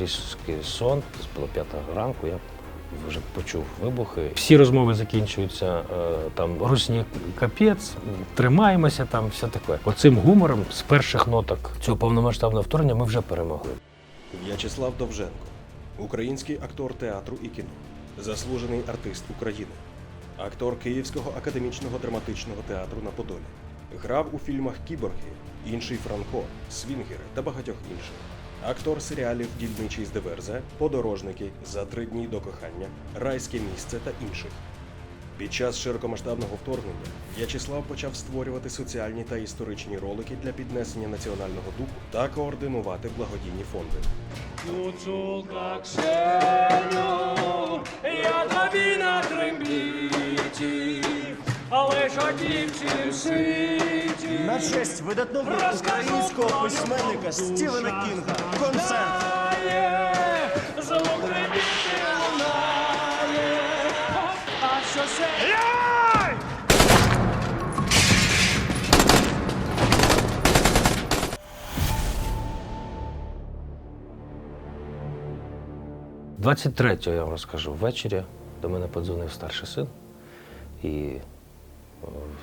крізь сон, це було п'ята ранку, я вже почув вибухи. Всі розмови закінчуються е, там русні капець, тримаємося там, все таке. Оцим гумором з перших ноток цього повномасштабного вторгнення ми вже перемогли. В'ячеслав Довженко, український актор театру і кіно, заслужений артист України, актор Київського академічного драматичного театру на Подолі. Грав у фільмах Кіборги, інший Франко, Свінгери та багатьох інших. Актор серіалів Дільничий з Диверзе, Подорожники, За три дні до кохання, Райське місце та інших. Під час широкомасштабного вторгнення В'ячеслав почав створювати соціальні та історичні ролики для піднесення національного духу та координувати благодійні фонди. Я тобі на трембіті, але ж одівці ситі. На честь видатного українського письменника Стівена Кінга. Концерт. Яй! 23-го я вам розкажу ввечері. До мене подзвонив старший син і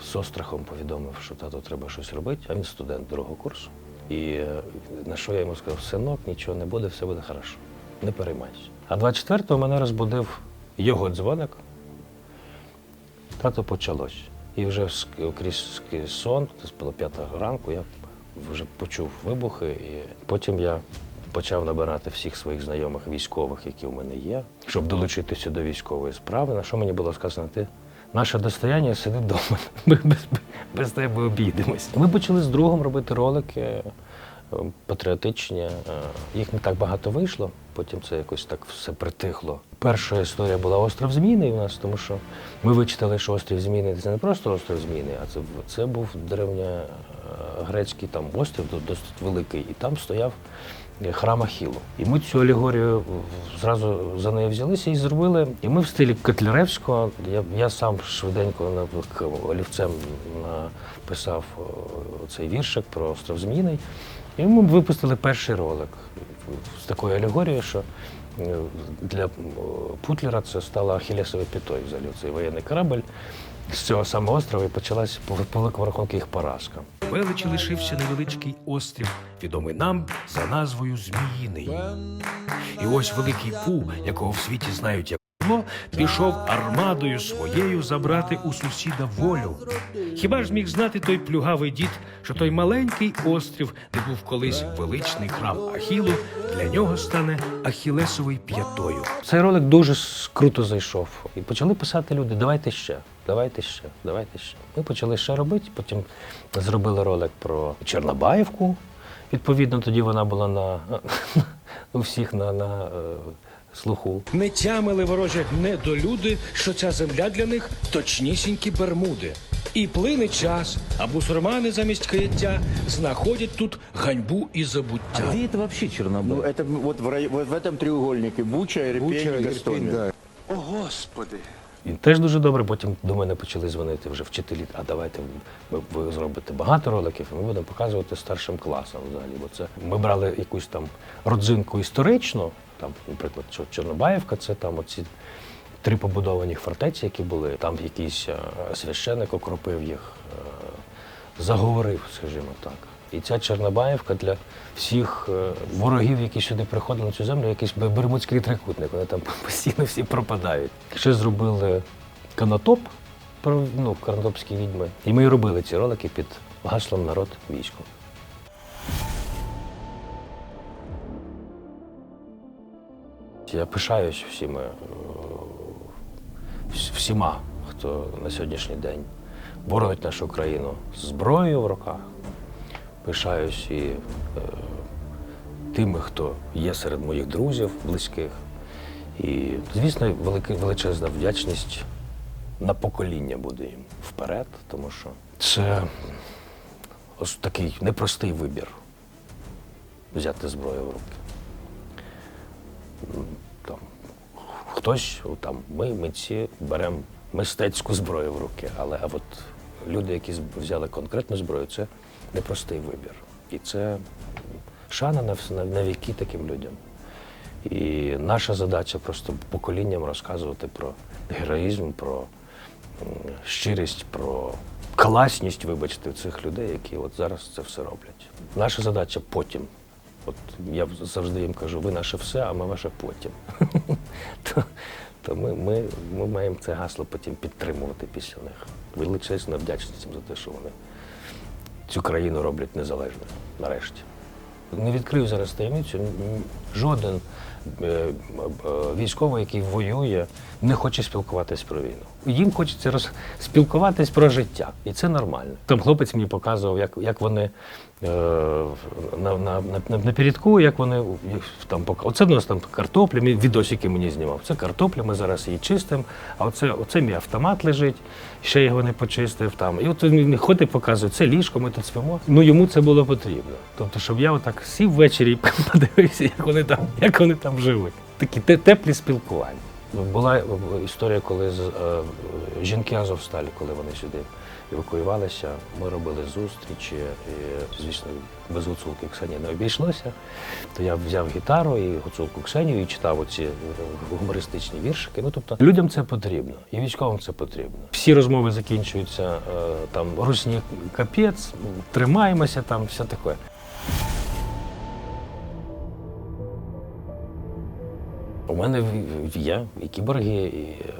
з острахом повідомив, що тато треба щось робити, а він студент другого курсу. І е, на що я йому сказав, синок, нічого не буде, все буде хорошо. Не переймайся. А 24-го мене розбудив його дзвоник. Тато почалось. І вже крізь сон, це було п'ята ранку, я вже почув вибухи, і потім я почав набирати всіх своїх знайомих військових, які в мене є, щоб долучитися до військової справи. На що мені було сказано, ти наше достояння сиди вдома. Ми без, без тебе обійдемось. Ми почали з другом робити ролики патріотичні. е, Їх не так багато вийшло, потім це якось так все притихло. Перша історія була остров Зміни у нас, тому що ми вичитали, що острів Зміни це не просто остров Зміни, а це, це був древньогрецький там острів, досить великий, і там стояв е, храм Ахілу. І ми цю алегорію зразу за неї взялися і зробили. І ми в стилі Котляревського. Я, я сам швиденько олівцем написав цей віршик про остров Зміїний. І ми випустили перший ролик з такою алегорією, що е, для Путлера це стало Ахілесовою п'ятою взагалі цей воєнний корабль. З цього самого острова і почалась по великому рахунку їх поразка. величі лишився невеличкий острів, відомий нам за назвою Зміїний. І ось великий пу, якого в світі знають як зло, пішов армадою своєю забрати у сусіда волю. Хіба ж міг знати той плюгавий дід, що той маленький острів, де був колись величний храм Ахілу, для нього стане Ахілесовою п'ятою. Цей ролик дуже круто зайшов. І почали писати люди: давайте ще, давайте ще, давайте ще. Ми почали ще робити. Потім зробили ролик про Чорнобаївку. Відповідно, тоді вона була на у всіх на, на е, слуху. Не тямили ворожі недолюди, що ця земля для них точнісінькі бермуди. І плине час, а бусурмани замість каяття знаходять тут ганьбу і забуття. Где это вообще Чернобыль? Ну, это вот в, рай- вот в этом треугольнике. Буча, Ирпень, Буча, Ирпень, Гастомель. да. І теж дуже добре. Потім до мене почали дзвонити вже вчителі. А давайте ви, зробите багато роликів, і ми будемо показувати старшим класам взагалі. Бо це ми брали якусь там родзинку історичну, там, наприклад, Чорнобаївка, це там оці три побудовані фортеці, які були. Там якийсь е, священик окропив їх, е, заговорив, скажімо так. І ця Чорнобаївка для всіх е, ворогів, які сюди приходили на цю землю, якийсь бермудський трикутник. Вони там постійно всі пропадають. Ще зробили канатоп ну, канатопські відьми. І ми робили ці ролики під гаслом народ військо. Я пишаюсь всіми, е, всіма, хто на сьогоднішній день боронить нашу країну зброєю в руках. Пишаюсь і е, тими, хто є серед моїх друзів, близьких. І, звісно, велика, величезна вдячність на покоління буде їм вперед, тому що це ось такий непростий вибір взяти зброю в руки. Там, хтось, там, ми, митці, беремо мистецьку зброю в руки, але а от люди, які взяли конкретну зброю, це непростий вибір. І це шана на, віки таким людям. І наша задача просто поколінням розказувати про героїзм, про щирість, про класність, вибачте, цих людей, які от зараз це все роблять. Наша задача потім. От я завжди їм кажу, ви наше все, а ми ваше потім. то ми, маємо це гасло потім підтримувати після них. Величезна вдячність за те, що вони цю країну роблять незалежною нарешті. Не відкрив зараз таємницю. Жоден е, е, військовий, який воює, не хоче спілкуватись про війну. Їм хочеться роз... спілкуватись про життя, і це нормально. Там хлопець мені показував, як, як вони е, на, на, на, на передку, як вони там пока. Оце в нас там картопля, відосики мені знімав. Це картопля, ми зараз її чистимо, а оце, оце мій автомат лежить, ще його не почистив там. І от він ходить, показує, це ліжко, ми тут спимо. Ну йому це було потрібно. Тобто, щоб я отак сів ввечері і подивився, як вони там, як вони там живуть. Такі теплі спілкування. Була історія, коли з, е, жінки Азовсталі, коли вони сюди евакуювалися, ми робили зустрічі, і, звісно, без гуцулки Ксенії не обійшлося. То я взяв гітару і гуцулку Ксенію і читав оці е, гумористичні віршики. Ну тобто людям це потрібно, і військовим це потрібно. Всі розмови закінчуються е, там русні капець, тримаємося там, все таке. У мене є і кіборги, і е,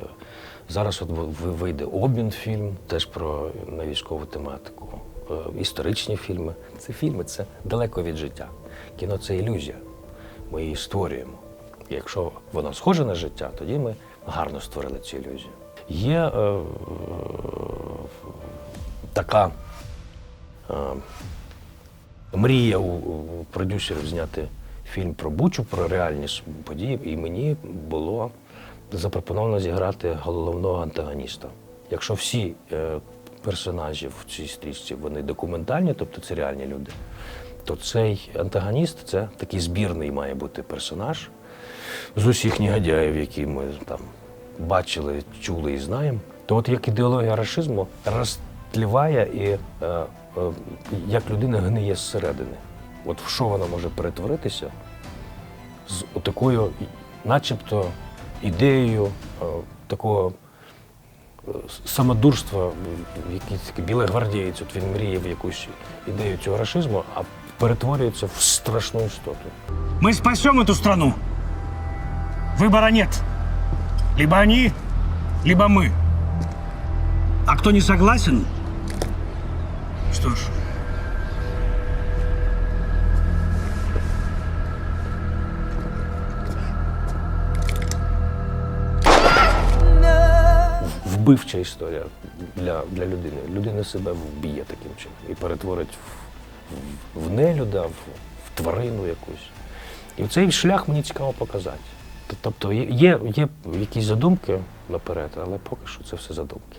зараз от ви- вийде обмін фільм, теж про на тематику. Е, Історичні фільми. Це фільми, це далеко від життя. Кіно це ілюзія. Ми її створюємо. Якщо воно схоже на життя, тоді ми гарно створили цю ілюзію. Є е, е, така е, мрія у, у продюсерів зняти фільм про Бучу, про реальні події, і мені було запропоновано зіграти головного антагоніста. Якщо всі е, персонажі в цій стрічці вони документальні, тобто це реальні люди, то цей антагоніст це такий збірний має бути персонаж з усіх негодяїв, які ми там бачили, чули і знаємо. То от як ідеологія рашизму розтліває і е, е, як людина гниє зсередини. От в що вона може перетворитися з такою, начебто, ідеєю е, такого е, самодурства, в якийсь такий білий гвардієць, от він мріє в якусь ідею цього рашизму, а перетворюється в страшну істоту. Мы спасем эту страну. Выбора нет. Либо они, либо мы. А кто не согласен, что ж, вбивча історія для, для людини. Людина себе вб'є таким чином і перетворить в, в, нелюда, в, в тварину якусь. І цей шлях мені цікаво показати. Тобто є, є, якісь задумки наперед, але поки що це все задумки.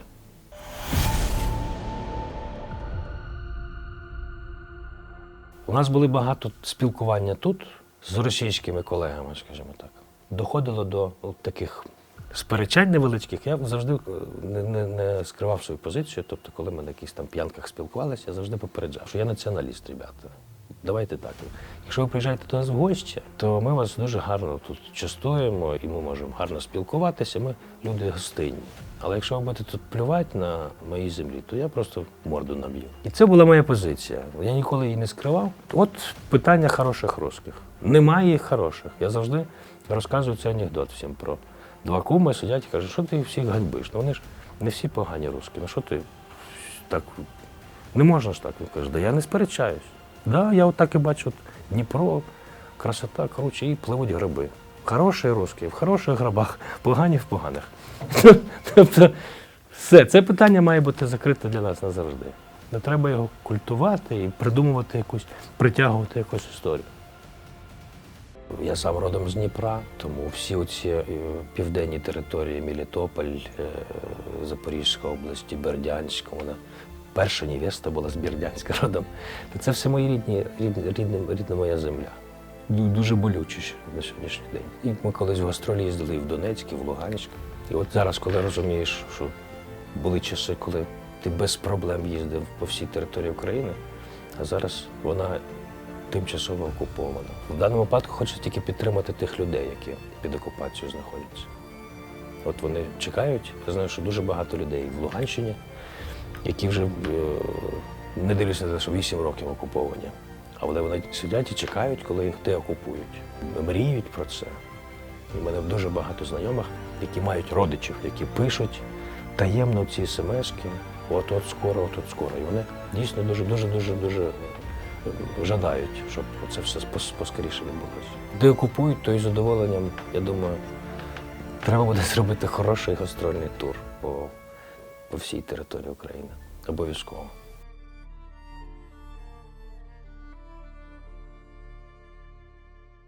У нас були багато спілкування тут з російськими колегами, скажімо так. Доходило до таких сперечань невеличких. Я завжди е, не, не, не скривав свою позицію. Тобто, коли ми на якихось там п'янках спілкувалися, я завжди попереджав, що я націоналіст, ребята. Давайте так. Якщо ви приїжджаєте до нас в гості, то ми вас дуже гарно тут частуємо і ми можемо гарно спілкуватися. Ми люди гостинні. Але якщо ви будете тут плювати на моїй землі, то я просто морду наб'ю. І це була моя позиція. Я ніколи її не скривав. От питання хороших русських. Немає їх хороших. Я завжди розказую цей анекдот всім про два куми сидять і кажуть, що ти всіх ганьбиш? Ну вони ж не всі погані русські. Ну що ти так не можна ж так. Він каже, да я не сперечаюсь. Да, я от так і бачу Дніпро, красота, коротше, і пливуть гриби. Хороші русські, в хороших грибах, погані в поганих. Тобто, все, це питання має бути закрите для нас назавжди. Не треба його культувати і придумувати якусь, притягувати якусь історію. Я сам родом з Дніпра, тому всі оці е, південні території Мелітополь, е, Запорізька область, Бердянська, вона перша невеста була з Бердянська родом. Це все мої рідні, рідні, рідна, рідна моя земля. Дуже болюче на сьогоднішній день. І ми колись в гастролі їздили і в Донецьк, і в Луганськ. І от зараз, коли розумієш, що були часи, коли ти без проблем їздив по всій території України, а зараз вона тимчасово окупована. В даному випадку хочеться тільки підтримати тих людей, які під окупацією знаходяться. От вони чекають. Я знаю, що дуже багато людей в Луганщині, які вже е, не дивлячись на те, що 8 років окуповані. Але вони сидять і чекають, коли їх деокупують. Мріють про це. В мене дуже багато знайомих, які мають родичів, які пишуть таємно ці смски, от от скоро, от от скоро. І вони дійсно дуже, дуже, жадають, щоб це все поскоріше відбулося. Де окупують, то із задоволенням, я думаю, треба буде зробити хороший гастрольний тур по, по всій території України. Обов'язково.